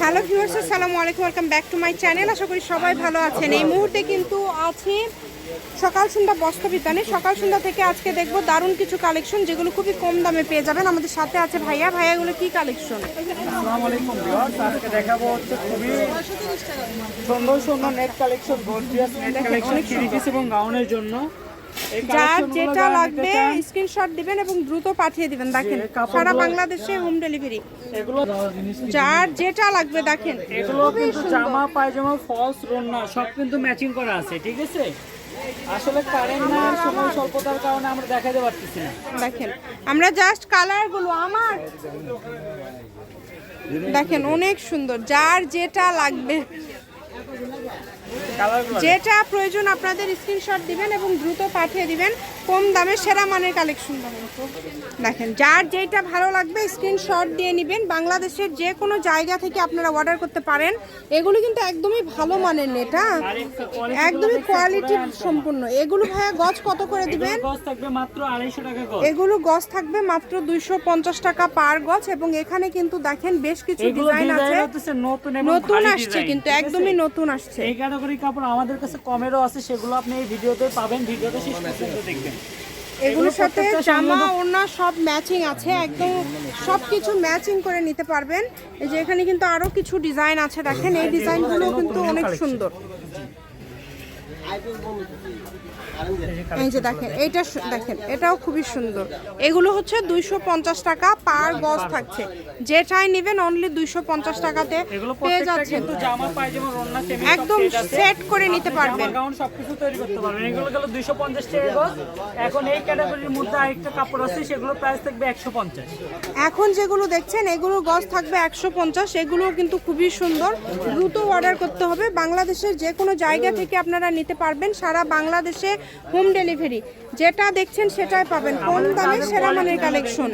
Hello viewers আসসালামু আলাইকুম welcome back to my channel. আশা করি সবাই ভালো আছেন। এই মুহূর্তে কিন্তু আছি সকাল সন্ধ্যা বস্ত্র বিতানে। সকাল সন্ধ্যা থেকে আজকে দেখব দারুণ কিছু কালেকশন যেগুলো খুবই কম দামে পেয়ে যাবেন। আমাদের সাথে আছে ভাইয়া। ভাইয়াগুলো কি কালেকশন আসসালামু আলাইকুম ভিউয়ার্স। আজকে দেখাবো হচ্ছে খুবই সুন্দর সুন্দর net collection gorgeous net collection three piece এবং গাউনের জন্য। যার যেটা লাগবে স্ক্রিনশট দিবেন এবং দ্রুত পাঠিয়ে দিবেন। দেখেন সারা বাংলাদেশে হোম ডেলিভারি এগুলো যার যেটা লাগবে দেখেন। এগুলো কিন্তু জামা পায়জামা ফলস রন্না সব কিন্তু ম্যাচিং করা আছে ঠিক আছে? আসলে কারেন্ট না সময় স্বল্পতার কারণে আমরা দেখাতে পারতেছি না। দেখেন আমরা জাস্ট কালারগুলো আমার দেখেন অনেক সুন্দর। যার যেটা লাগবে যেটা প্রয়োজন আপনাদের স্ক্রিনশট দিবেন এবং দ্রুত পাঠিয়ে দিবেন। কম দামে সেরা মানের কালেকশন পাবেন তো। দেখেন যার যেটা ভালো লাগবে স্ক্রিনশট দিয়ে নেবেন। বাংলাদেশের যে কোনো জায়গা থেকে আপনারা অর্ডার করতে পারেন। এগুলো কিন্তু একদমই ভালো মানের নেট হ্যাঁ? একদমই কোয়ালিটি সম্পূর্ণ। এগুলো ভাইয়া গজ কত করে দিবেন? এগুলো গজ থাকবে মাত্র দুইশো পঞ্চাশ টাকা পার গজ এবং এখানে কিন্তু দেখেন বেশ কিছু ডিজাইন আছে। নতুন নতুন আসছে কিন্তু একদমই নতুন আসছে। এই ক্যাটাগরি কাপড় আমাদের কাছে কমেরও আছে সেগুলো আপনি এই ভিডিওতে পাবেন। ভিডিওতে শেষ পর্যন্ত দেখবেন। এগুলোর সাথে জামা ওড়না সব ম্যাচিং আছে একদম সব কিছু ম্যাচিং করে নিতে পারবেন। এই যে এখানে কিন্তু আরও কিছু ডিজাইন আছে দেখেন এই ডিজাইনগুলো কিন্তু অনেক সুন্দর। এই যে দেখেন এইটা দেখেন এটাও খুবই সুন্দর। এগুলো হচ্ছে দুইশো পঞ্চাশ টাকা পার গজ থাকছে। যেটাই নেবেন অনলি দুইশো পঞ্চাশ টাকাতে পেয়ে যাচ্ছেন। একদম সেট করে নিতে পারবেন। সবকিছু তৈরি করতে পারবেন। এগুলো গেল 250 টাকা গজ এখন এই ক্যাটাগরির মধ্যে আরেকটা কাপড় আছে সেগুলো প্রাইস থাকবে 150 এখন যেগুলো দেখছেন এগুলোর গজ থাকবে একশো পঞ্চাশ। এগুলো কিন্তু খুবই সুন্দর। দ্রুত অর্ডার করতে হবে। বাংলাদেশের যে কোনো জায়গা থেকে আপনারা নিতে পারবেন সারা বাংলাদেশে হোম ডেলিভারি। যেটা দেখছেন সেটাই পাবেন। কম দামে সেরা মানের কালেকশন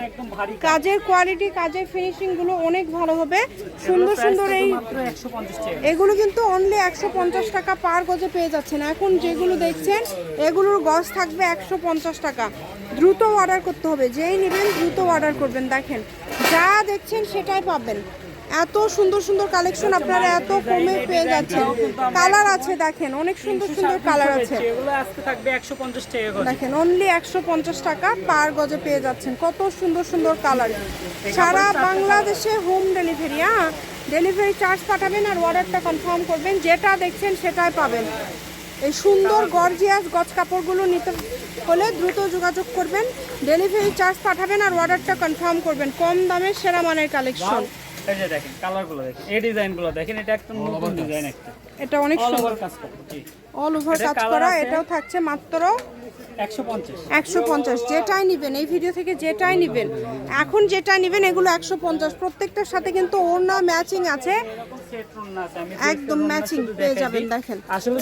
কাজের কোয়ালিটি কাজের ফিনিশিংগুলো অনেক ভালো হবে। সুন্দর সুন্দর এই মাত্র 150 টাকা। এগুলো কিন্তু অনলি একশো পঞ্চাশ টাকা পার গজে পেয়ে যাচ্ছেন। এখন যেগুলো দেখছেন এগুলোর গজ থাকবে একশো পঞ্চাশ টাকা। দ্রুত অর্ডার করতে হবে। যেই নেবেন দ্রুত অর্ডার করবেন। দেখেন যা দেখছেন সেটাই পাবেন। এত সুন্দর সুন্দর কালেকশন আপনারা এত কমে পেয়ে যাচ্ছেন। কালার আছে দেখেন অনেক সুন্দর সুন্দর কালার আছে। এগুলো আজকে থাকবে 150 টাকা দেখেন অনলি একশো পঞ্চাশ টাকা পার গজে পেয়ে যাচ্ছেন। কত সুন্দর সুন্দর কালার সারা বাংলাদেশে হোম ডেলিভারি হ্যাঁ ডেলিভারি চার্জ পাঠাবেন আর অর্ডারটা কনফার্ম করবেন। যেটা দেখছেন সেটাই পাবেন। এই সুন্দর গর্জিয়াস গজ কাপড়গুলো নিতে হলে দ্রুত যোগাযোগ করবেন। ডেলিভারি চার্জ পাঠাবেন আর অর্ডারটা কনফার্ম করবেন। কম দামে সেরা মানের কালেকশন এই যে দেখেন কালারগুলো দেখেন এই ডিজাইনগুলো দেখেন এটা একদম নতুন ডিজাইন একটা। এটা অনেক সুন্দর। কাজ করতে জি। অল ওভার কাজ করা এটাও থাকছে মাত্র 150 একশো পঞ্চাশ। যেটাই নেবেন এই ভিডিও থেকে যেটাই নেবেন এখন যেটা নেবেন এগুলো একশো পঞ্চাশ। প্রত্যেকটার সাথে কিন্তু ওড়না ম্যাচিং আছে। একদম ম্যাচিং পেয়ে যাবেন দেখেন।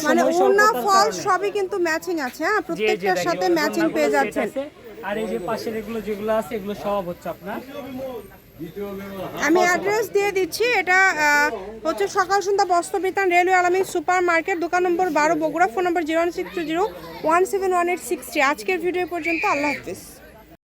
মানে ওড়না ফল সবই কিন্তু ম্যাচিং আছে হ্যাঁ? প্রত্যেকটার সাথে ম্যাচিং পেয়ে যাচ্ছেন। আর এই যে পাশের এগুলো যেগুলো আছে, এগুলো সব হচ্ছে আপনার। আমি অ্যাড্রেস দিয়ে দিচ্ছি, এটা হচ্ছে সকাল সন্ধ্যা বস্ত্র বিতান রেলওয়ে আলামিন সুপার মার্কেট দোকান নম্বর বারো, বগুড়া, ফোন নম্বর zero six two zero one seven one eight six three. আজকের ভিডিও পর্যন্ত আল্লাহ হাফিজ।